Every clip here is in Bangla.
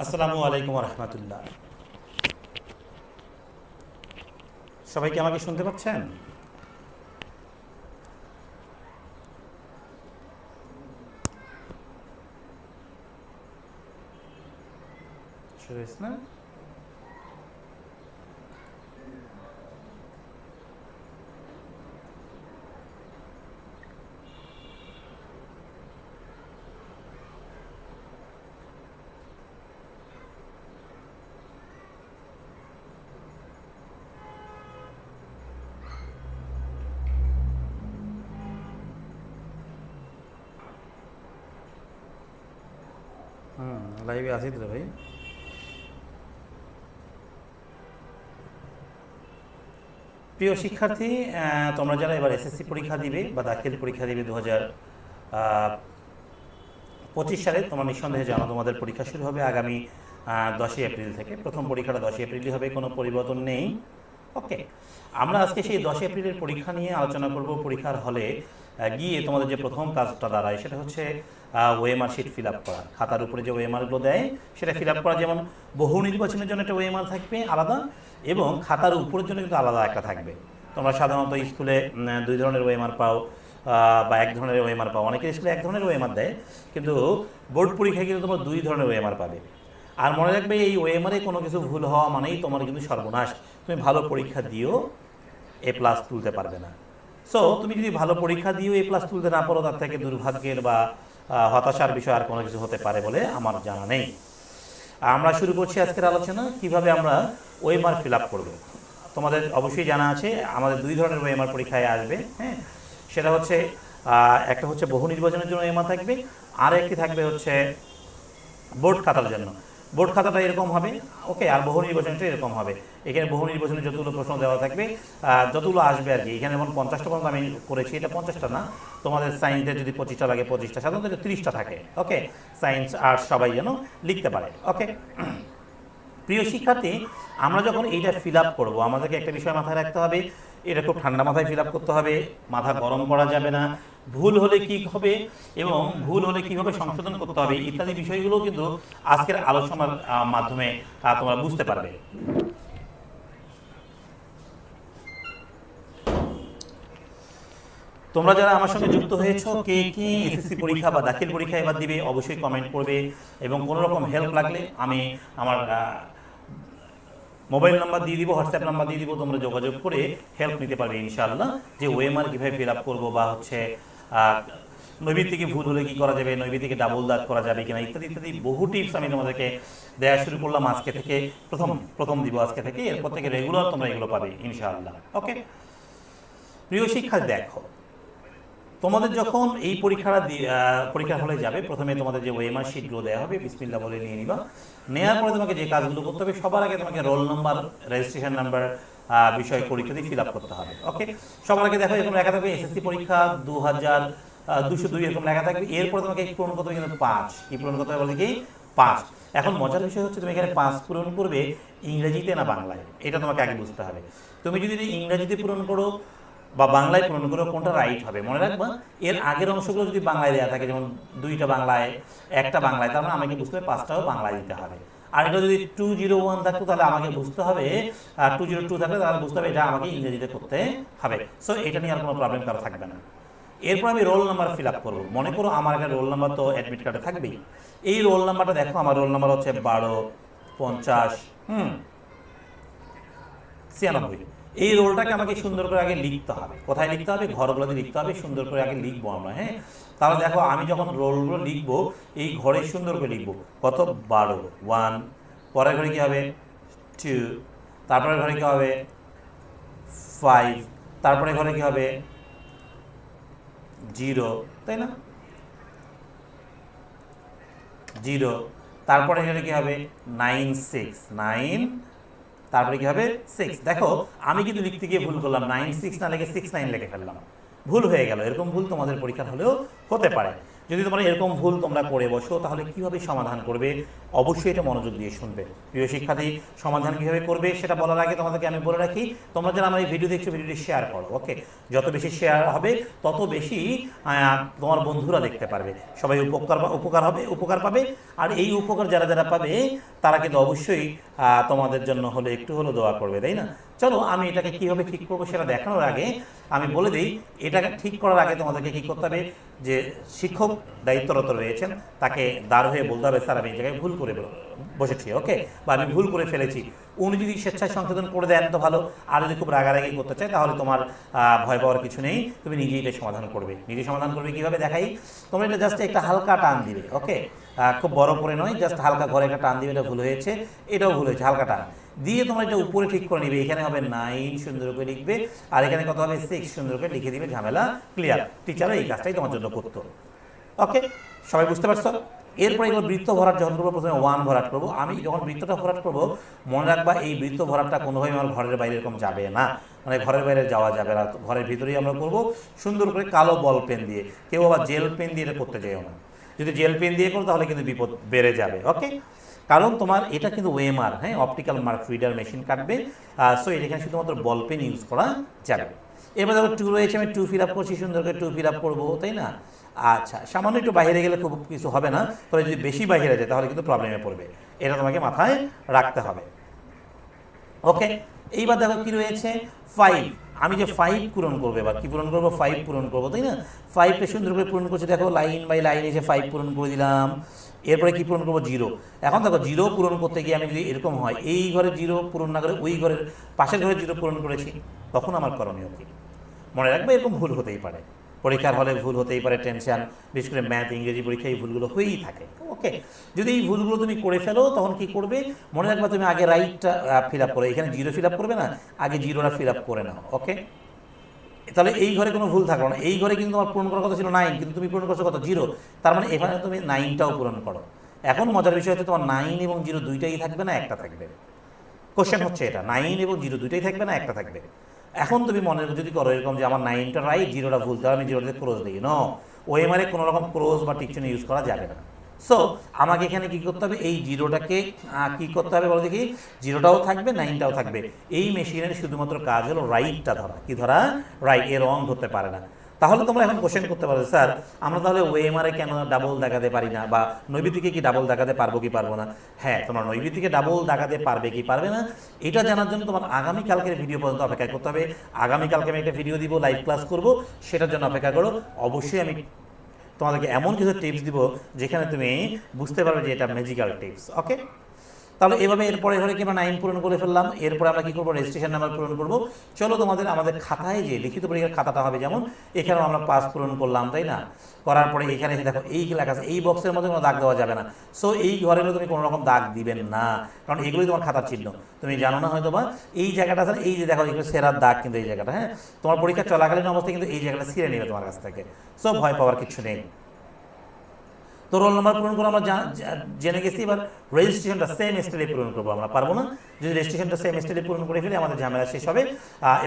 আসসালামু আলাইকুম রহমতুল্লাহ সবাই কি আমাকে শুনতে পাচ্ছেন? না? হুম লাইভে আসি তো ভাই। প্রিয় শিক্ষার্থী তোমরা যারা এবার এসএসসি পরীক্ষা দিবে বা দাখিল পরীক্ষা দিবে দু হাজার পঁচিশ সালে তোমরা নিঃসন্দেহে জানো তোমাদের পরীক্ষা শুরু হবে আগামী দশই এপ্রিল থেকে। প্রথম পরীক্ষাটা দশই এপ্রিলই হবে কোনো পরিবর্তন নেই। ওকে আমরা আজকে সেই দশই এপ্রিলের পরীক্ষা নিয়ে আলোচনা করব। পরীক্ষার হলে গিয়ে তোমাদের যে প্রথম কাজটা দাঁড়ায় সেটা হচ্ছে ওয়েমার শিট ফিল আপ করা। খাতার উপরে যে ওয়েমারগুলো দেয় সেটা ফিল আপ করা যেমন বহু নির্বাচনের জন্য একটা ওয়েমার থাকবে আলাদা এবং খাতার উপরের জন্য কিন্তু আলাদা একটা থাকবে। তোমরা সাধারণত স্কুলে দুই ধরনের ওয়েমার পাও বা এক ধরনের ওয়েমার পাও। অনেকের স্কুলে এক ধরনের ওয়েমার দেয় কিন্তু বোর্ড পরীক্ষায় কিন্তু তোমরা দুই ধরনের ওয়েমার পাবে। আর মনে রাখবে এই ওয়েমারে কোনো কিছু ভুল হওয়া মানেই তোমার কিন্তু সর্বনাশ। তুমি ভালো পরীক্ষা দিও এ প্লাস তুলতে পারবে না। সো তুমি যদি ভালো পরীক্ষা দিও এ প্লাস তুলতে না পারো, তার থেকে দুর্ভাগ্যের বা হতাশার বিষয় আর কোনো কিছু হতে পারে বলে আমার জানা নেই। আমরা শুরু করছি আজকের আলোচনা, কীভাবে আমরা ওয়েমার ফিল আপ করব। তোমাদের অবশ্যই জানা আছে, আমাদের দুই ধরনের ওয়েমার পরীক্ষায় আসবে হ্যাঁ? সেটা হচ্ছে একটা হচ্ছে বহু নির্বাচনের জন্য ওয়েমার থাকবে আর একটি থাকবে হচ্ছে বোর্ড খাতার জন্য। বোর্ড খাতাটা এরকম হবে। ওকে, আর বহু নির্বাচনটা এরকম হবে। এখানে বহু নির্বাচনে যতগুলো প্রশ্ন দেওয়া থাকবে যতগুলো আসবে আর কি। এখানে যেমন পঞ্চাশটা পর্যন্ত আমি করেছি, এটা পঞ্চাশটা না। তোমাদের সায়েন্সের যদি পঁচিশটা লাগে, পঁচিশটা, সাধারণত তিরিশটা থাকে। ওকে সায়েন্স আর্টস সবাই যেন লিখতে পারে। ওকে? প্রিয় শিক্ষার্থী আমরা যখন এইটা ফিল আপ করব আমাদেরকে একটা বিষয় মাথায় রাখতে হবে এটা খুব ঠান্ডা মাথায় ফিল আপ করতে হবে মাথা গরম করা যাবে না ভুল হলে কি হবে এবং ভুল হলে কীভাবে সংশোধন করতে হবে ইত্যাদি বিষয়গুলো কিন্তু আজকের আলোচনার মাধ্যমে আহ, তোমরা বুঝতে পারবে। তোমরা যারা আমার সঙ্গে যুক্ত হয়েছো কে কি এসএসসি পরীক্ষা বা দাখিল পরীক্ষা এবার দিবে অবশ্যই কমেন্ট করবে এবং কোনো রকম হেল্প লাগলে আমি আমার মোবাইল নাম্বার দিয়ে দিব হোয়াটসঅ্যাপ নাম্বার দিয়ে দিব তোমরা যোগাযোগ করে হেল্প নিতে পারবে ইনশাআল্লাহ। যে ওএমআর কীভাবে ফিল আপ করব বা হচ্ছে আহ, নৈবিত থেকে ভুল হলে কি করা যাবে নৈবিত থেকে ডাবল দাগ করা যাবে কিনা ইত্যাদি ইত্যাদি বহু টিপস আমি তোমাদেরকে দেওয়া শুরু করলাম আজকে থেকে প্রথম প্রথম দিব আজকে থেকে এরপর থেকে রেগুলার তোমরা এগুলো পাবে ইনশাআল্লাহ ওকে প্রিয় শিক্ষা দেখো তোমাদের যখন এই পরীক্ষাটা পরীক্ষার হলে যাবে প্রথমে তোমাদের যে ওয়েমার শিটগুলো দেওয়া হবে বিসমিল্লা বলে নিয়ে নিবা। নেওয়ার পরে তোমাকে যে কাজগুলো করতে হবে সবার আগে তোমাকে রোল নাম্বার রেজিস্ট্রেশন নাম্বার বিষয় পরীক্ষা দিয়ে ফিল আপ করতে হবে। ওকে সবার আগে দেখো এরকম লেখা থাকবে এসএসসি পরীক্ষা দু হাজার দুশো দুই এরকম লেখা থাকবে। এরপরে তোমাকে পূরণ করতে হবে কিন্তু পাঁচ। কি পূরণ করতে হবে বলে কি? পাঁচ। এখন মজার বিষয় হচ্ছে তুমি এখানে পাঁচ পূরণ করবে ইংরেজিতে না বাংলায়? এটা তোমাকে আগে বুঝতে হবে। তুমি যদি ইংরেজিতে পূরণ করো বা বাংলায় পূরণ করো কোনটা রাইট হবে। মনে রাখবা, এর আগের অংশগুলো যদি বাংলায় দেওয়া থাকে, যেমন দুইটা বাংলায়, একটা বাংলায়, তার মানে আমাকে বুঝতে হবে পাঁচটাও বাংলায় দিতে হবে। আর এটা যদি টু জিরো ওয়ান থাকতো, তাহলে আমাকে বুঝতে হবে আর টু জিরো টু থাকলে তাহলে বুঝতে হবে এটা আমাকে ইংরেজিতে করতে হবে। সো এটা নিয়ে আর কোনো প্রবলেম কারও থাকবে না। এরপর আমি রোল নাম্বার ফিল আপ করব। মনে করো আমার একটা রোল নাম্বার তো অ্যাডমিট কার্ডে থাকবেই। এই রোল নাম্বারটা দেখো, আমার রোল নাম্বার হচ্ছে বারো, পঞ্চাশ, হুম, ছিয়ানব্বই। এই রোলটাকে আমাকে সুন্দর করে আগে লিখতে হবে। কোথায় লিখতে হবে? ঘরগুলোতে লিখতে হবে? সুন্দর করে আগে লিখব আমরা হ্যাঁ? তাহলে দেখো আমি যখন রোলগুলো লিখব এই ঘরে সুন্দর করে লিখব। কত? বারো। ওয়ান পরের ঘরে কী হবে? টু তারপরে ঘরে কী হবে? ফাইভ তারপরে ঘরে কী হবে? জিরো তাই না? জিরো তারপরে এখানে কি হবে? নাইন সিক্স নাইন তারপরে কি হবে? সিক্স দেখো আমি কিন্তু লিখতে গিয়ে ভুল করলাম নাইন সিক্স না লিখে সিক্স নাইন লিখে ফেললাম। ভুল হয়ে গেল এরকম ভুল তোমাদের পরীক্ষা হলেও হতে পারে। যদি তোমরা এরকম ভুল তোমরা করে বসো, তাহলে কীভাবে সমাধান করবে? অবশ্যই এটা মনোযোগ দিয়ে শুনবে। প্রিয় শিক্ষার্থী, সমাধান কীভাবে করবে সেটা বলার আগে তোমাদেরকে আমি বলে রাখি, তোমরা যারা আমার এই ভিডিও দেখছ ভিডিওটি শেয়ার করো ওকে যত বেশি শেয়ার হবে, তত বেশি তোমার বন্ধুরা দেখতে পারবে। সবাই উপকার উপকার হবে, উপকার পাবে। আর এই উপকার যারা যারা পাবে, তারা কিন্তু অবশ্যই তোমাদের জন্য হলে একটু হলেও দোয়া করবে, তাই না? চলো আমি এটাকে কীভাবে ঠিক করব সেটা দেখানোর আগে আমি বলে দিই, এটাকে ঠিক করার আগে তোমাদেরকে কি করতে হবে যে শিক্ষক দায়িত্বরত রয়েছেন, তাকে দাঁড় হয়ে বলতে হবে, স্যার, আমি এই জায়গায় ভুল করে বসেছি, ওকে? বা আমি ভুল করে ফেলেছি। উনি যদি স্বেচ্ছায় সংশোধন করে দেন তো ভালো, আর যদি খুব রাগারাগি করতে চায় তাহলে তোমার ভয় পাওয়ার কিছু নেই, তুমি নিজেই এটা সমাধান করবে। নিজে সমাধান করবে কীভাবে দেখাই? তোমরা এটা জাস্ট একটা হালকা টান দিবে, ওকে? খুব বড় করে নয় জাস্ট হালকা ঘরে একটা টান দিবে, এটা ভুল হয়েছে, এটাও ভুল হয়েছে, হালকা টান। দিয়ে তোমরা এটা উপরে ঠিক করে নিবে। এখানে হবে নাইন সুন্দর করে লিখবে। আর এখানে কত হবে? সিক্স সুন্দর করে লিখে দিবে। ঝামেলা ক্লিয়ার টিচারও এই কাজটাই তোমার জন্য করতো। ওকে সবাই বুঝতে পারছ? এরপরে এগুলো বৃত্ত ভরাট যখন করব প্রথমে ওয়ান ভরাট করব। আমি যখন বৃত্তটা ভরাট করব মনে রাখবা এই বৃত্ত ভরাটটা কোনোভাবে আমার ঘরের বাইরে এরকম যাবে না। মানে ঘরের বাইরে যাওয়া যাবে না। ঘরের ভিতরেই আমরা করব সুন্দর করে কালো বল পেন দিয়ে। কেউ আবার জেল পেন দিয়ে এটা করতে যাইও না। যদি জেল পেন দিয়ে করো তাহলে কিন্তু বিপদ বেড়ে যাবে। ওকে কারণ তোমার এটা কিন্তু ওয়েমার হ্যাঁ অপটিক্যাল মার্ক রিডার মেশিন কাটবে সো এখানে শুধুমাত্র বল পেন ইউজ করা যাবে। এবার দেখো টু রয়েছে, আমি টু ফিল আপ করছি সুন্দর করে টু ফিল আপ করব, তাই না? আচ্ছা সামান্য একটু বাইরে গেলে খুব কিছু হবে না, তবে যদি বেশি বাইরে যায় তাহলে কিন্তু প্রবলেমে পড়বে, এটা তোমাকে মাথায় রাখতে হবে। ওকে এইবার দেখো কি রয়েছে ফাইভ আমি যে ফাইভ পূরণ করব এবার কি পূরণ করব? ফাইভ পূরণ করব তাই না? ফাইভটা সুন্দর করে পূরণ করছে দেখো লাইন বাই লাইন এসে ফাইভ পূরণ করে দিলাম। এরপরে কি পূরণ করব? জিরো এখন দেখো জিরো পূরণ করতে গিয়ে আমি যদি এরকম হয় এই ঘরে জিরো পূরণ না করে ওই ঘরের পাশের ঘরে জিরো পূরণ করেছি তখন আমার করণীয় কি? মনে রাখবে এরকম ভুল হতেই পারে। পরীক্ষার হলে ভুল হতেই পারে টেনশন বিশেষ করে ম্যাথ ইংরেজি পরীক্ষায় এই ভুলগুলো হয়েই থাকে। ওকে যদি এই ভুলগুলো তুমি করে ফেলো তখন কি করবে? মনে রাখবে তুমি আগে রাইটটা ফিল আপ করো। এখানে জিরো ফিল আপ করবে না আগে জিরোটা ফিল আপ করে নাও। ওকে তাহলে এই ঘরে কোনো ভুল থাকল না। এই ঘরে কিন্তু তোমার পূরণ করার কথা ছিল নাইন কিন্তু তুমি পূরণ করছ কত? জিরো তার মানে এখানে তুমি নাইনটাও পূরণ করো। এখন মজার বিষয় হচ্ছে তোমার নাইন এবং জিরো দুইটাই থাকবে না একটা থাকবে। কোশ্চেন হচ্ছে এটা নাইন এবং জিরো দুইটাই থাকবে না একটা থাকবে। এখন তুমি মনে যদি করো এরকম যে আমার নাইনটা রাইট জিরোটা ভুল, তাহলে আমি জিরোটাতে ক্রোজ দিই ন ওএমআরে কোনো রকম ক্রোজ বা টিকশন ইউজ করা যাবে না। সো আমাকে এখানে কী করতে হবে? এই জিরোটাকে কি করতে হবে বলো দেখি? জিরোটাও থাকবে নাইনটাও থাকবে। এই মেশিনের শুধুমাত্র কাজ হলো রাইটটা ধরা। কি ধরা? রাইট এ রং ধরতে পারে না। তাহলে তোমরা এখন কোশ্চেন করতে পারো, স্যার, আমরা তাহলে ওএমআরে কেন ডাবল দেখাতে পারি না? বা নৈবিতিকে কি ডাবল দেখাতে পারব কি পারব না? হ্যাঁ তোমরা নৈবিতিকে ডাবল দেখাতে পারবে কি পারবে না, এটা জানার জন্য তোমার আগামীকালকের ভিডিও পর্যন্ত অপেক্ষা করতে হবে। আগামীকালকে আমি একটা ভিডিও দিব লাইভ ক্লাস করব, সেটার জন্য অপেক্ষা করো। অবশ্যই আমি তোমাদেরকে এমন কিছু টিপস দিব, যেখানে তুমি বুঝতে পারবে যে এটা ম্যাজিক্যাল টিপস ওকে তাহলে এভাবে এরপরে ঘরে কি আমরা নাইন পূরণ করে ফেললাম, এরপরে আমরা কি করব? রেজিস্ট্রেশন নাম্বার পূরণ করব। চলো তোমাদের আমাদের খাতায় যে লিখিত পরীক্ষার খাতাটা হবে যেমন, এখানেও আমরা পাস পূরণ করলাম, তাই না? করার পরে এখানে এসে দেখো, এই লেখা আছে? এই বক্সের মধ্যে কোনো দাগ দেওয়া যাবে না। সো এই ঘরেরও তুমি কোনো রকম দাগ দিবেন না, কারণ এগুলোই তোমার খাতার চিহ্ন। তুমি জানো না হয়তো বা, এই জায়গাটা আছে এই যে দেখো, এগুলো সেরার দাগ কিন্তু এই জায়গাটা হ্যাঁ? তোমার পরীক্ষা চলাকালীন অবস্থায় কিন্তু এই জায়গাটা ছিঁড়ে নেবে তোমার কাছ থেকে। সো ভয় পাওয়ার কিছু নেই। তো রোল নাম্বার পূরণ করে আমরা জেনে গেছি, এবার রেজিস্ট্রেশনটা সেম স্টাইলে পূরণ করব আমরা। পারব না? যদি রেজিস্ট্রেশনটা সেম স্টাইলে পূরণ করে ফেলে, আমাদের ঝামেলা শেষ হবে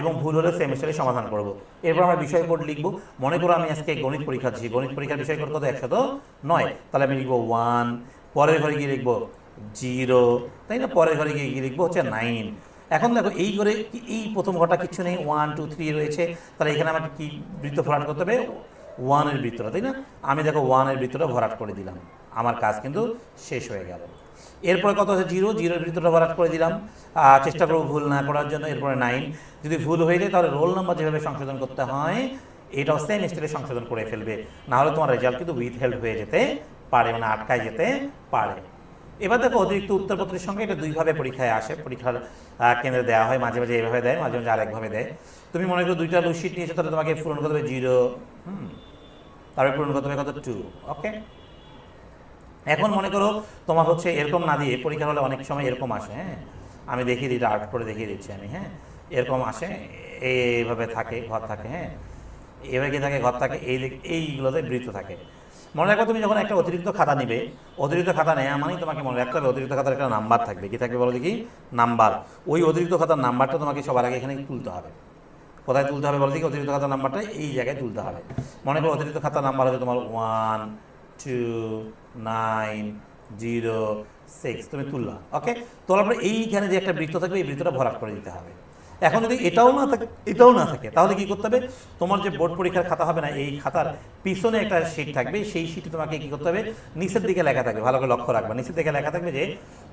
এবং ভুল হলে সেম স্টাইলে সমাধান করব। এরপর আমরা বিষয় কোড লিখব। মনে করো আমি আজকে গণিত পরীক্ষা দিচ্ছি। গণিত পরীক্ষার বিষয় কোড কত? একশত নয়। তাহলে আমি লিখব ওয়ান পরের ঘরে গিয়ে লিখব জিরো তাই না? পরের ঘরে গিয়ে লিখব হচ্ছে নাইন এখন দেখো, এই করে এই প্রথম ঘরটা কিছু নেই। ওয়ান টু থ্রি রয়েছে। তাহলে এখানে আমাকে কি বৃত্ত ভরাট করতে হবে? ওয়ানের ভিতরে, তাই না? আমি দেখো ওয়ানের ভিতরে ভরাট করে দিলাম। আমার কাজ কিন্তু শেষ হয়ে গেল। এরপরে কত আছে? জিরো। জিরোর ভিতরে ভরাট করে দিলাম। চেষ্টা করব ভুল না করার জন্য। এরপরে নাইন। যদি ভুল হয়ে যায়, তাহলে রোল নাম্বার যেভাবে সংশোধন করতে হয়, এটাও সেম স্টাইলে সংশোধন করে ফেলবে। নাহলে তোমার রেজাল্ট কিন্তু উইথ হেল্ড হয়ে যেতে পারে মানে আটকায় যেতে পারে। এবার দেখো অতিরিক্ত উত্তরপত্রের সঙ্গে এটা দুইভাবে পরীক্ষায় আসে। পরীক্ষার কেন্দ্রে দেওয়া হয়, মাঝে মাঝে এইভাবে দেয়, মাঝে মাঝে আরেকভাবে দেয়। তুমি মনে করো দুইটা লুশিট নিয়েছো, তাহলে তোমাকে পূরণ করতে হবে জিরো, হুম, তারপরে পূরণ করতে হবে কত? টু ওকে এখন মনে করো তোমার হচ্ছে এরকম না দিয়ে পরীক্ষা হলে অনেক সময় এরকম আসে হ্যাঁ? আমি দেখিয়ে দিই আর্ট করে দেখিয়ে দিচ্ছি আমি হ্যাঁ? এরকম আসে এইভাবে থাকে, ঘর থাকে হ্যাঁ? এভাবে থাকে, ঘর থাকে, এই এইগুলোতে বৃত্ত থাকে। মনে রাখো, তুমি যখন একটা অতিরিক্ত খাতা নিবে, অতিরিক্ত খাতা নেওয়া মানেই তোমাকে মনে রাখতে হবে, অতিরিক্ত খাতার একটা নাম্বার থাকবে। কি থাকবে বলো দেখি? নাম্বার। ওই অতিরিক্ত খাতার নাম্বারটা তোমাকে সবার আগে এখানে তুলতে হবে। কোথায় তুলতে হবে বলো দেখি? অতিরিক্ত খাতার নাম্বারটা এই জায়গায় তুলতে হবে। মনে করো অতিরিক্ত খাতার নাম্বার হচ্ছে তোমার one, two, nine, zero, six. তুমি তুললা, ওকে? তোলার পরে এইখানে যে একটা বৃত্ত থাকবে, এই বৃত্তটা ভরাট করে দিতে হবে। এখন যদি এটাও না থাকে এটাও না থাকে, তাহলে কি করতে হবে? তোমার যে বোর্ড পরীক্ষার খাতা হবে না, এই খাতার পিছনে একটা শীট থাকবে, সেই শীটে তোমাকে কি করতে হবে? নিচের দিকে লেখা থাকবে, ভালো করে লক্ষ্য রাখবে। নিচের দিকে লেখা থাকবে যে,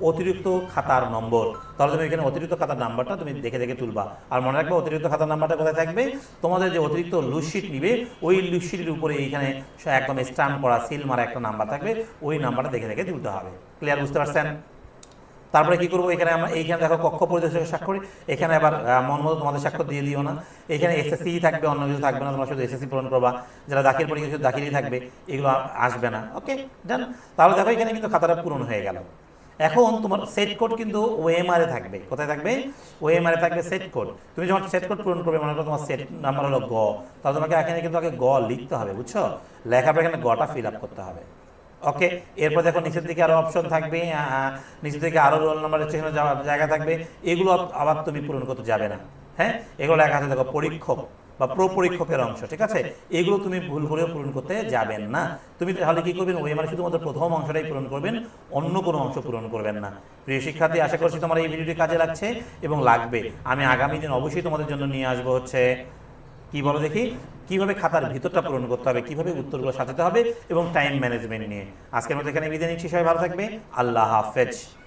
অতিরিক্ত খাতার নম্বর। তাহলে তুমি এখানে অতিরিক্ত খাতার নাম্বারটা তুমি দেখে দেখে তুলবা। আর মনে রাখবে, অতিরিক্ত খাতার নাম্বারটা কোথায় থাকবে? তোমাদের যে অতিরিক্ত লুজশিট নিবে, ওই লুজশিটের উপরে এইখানে একদম স্ট্যাম্প করা সিল মারা একটা নাম্বার থাকবে, ওই নাম্বারটা দেখে দেখে তুলতে হবে। ক্লিয়ার বুঝতে পারছেন? তারপরে কি করব? এখানে আমরা এইখানে দেখো কক্ষ পরিদর্শকের স্বাক্ষর এখানে আবার মন মতো তোমাদের স্বাক্ষর দিয়ে দিও না। এখানে এসএসসি থাকবে অন্য কিছু থাকবে না। তোমরা শুধু এসএসসি পূরণ করবা। যারা দাখিল পরীক্ষা শুধু দাখিলই থাকবে এগুলো আসবে না। ওকে ডান তাহলে দেখো এখানে কিন্তু খাতাটা পূরণ হয়ে গেল। এখন তোমার সেট কোড কিন্তু ওএমআর এ থাকবে। কোথায় থাকবে? ওএমআর এ থাকবে সেট কোড তুমি যখন সেট কোড পূরণ করবে মনে করো তোমার সেট নাম্বার হলো গ তাহলে তোমাকে এখানে কিন্তু আগে গ লিখতে হবে বুঝছ? লেখার এখানে গটা ফিল আপ করতে হবে। ওকে এরপর দেখো নিচের দিকে আরও অপশন থাকবে নিচের দিকে আরও রোল নাম্বারের চিহ্ন জায়গা থাকবে এগুলো আবার তুমি পূরণ করতে যাবে না হ্যাঁ? এগুলো লেখা আছে দেখো পরীক্ষক বা প্রো পরীক্ষকের অংশ ঠিক আছে? এগুলো তুমি ভুল করেও পূরণ করতে যাবেন না। তুমি তাহলে কি করবেন ওই মানে শুধুমাত্র প্রথম অংশটাই পূরণ করবেন অন্য কোনো অংশ পূরণ করবেন না। প্রিয় শিক্ষার্থী আশা করছি তোমার এই ভিডিওটি কাজে লাগছে এবং লাগবে। আমি আগামী দিন অবশ্যই তোমাদের জন্য নিয়ে আসব হচ্ছে কি বলো দেখি? কীভাবে খাতার ভিতরটা পূরণ করতে হবে? কীভাবে উত্তরগুলো সাজাতে হবে? এবং টাইম ম্যানেজমেন্ট নিয়ে। আজকের মধ্যে এখানে বিদায় নিচ্ছি। সবাই ভালো থাকবে। আল্লাহ হাফেজ।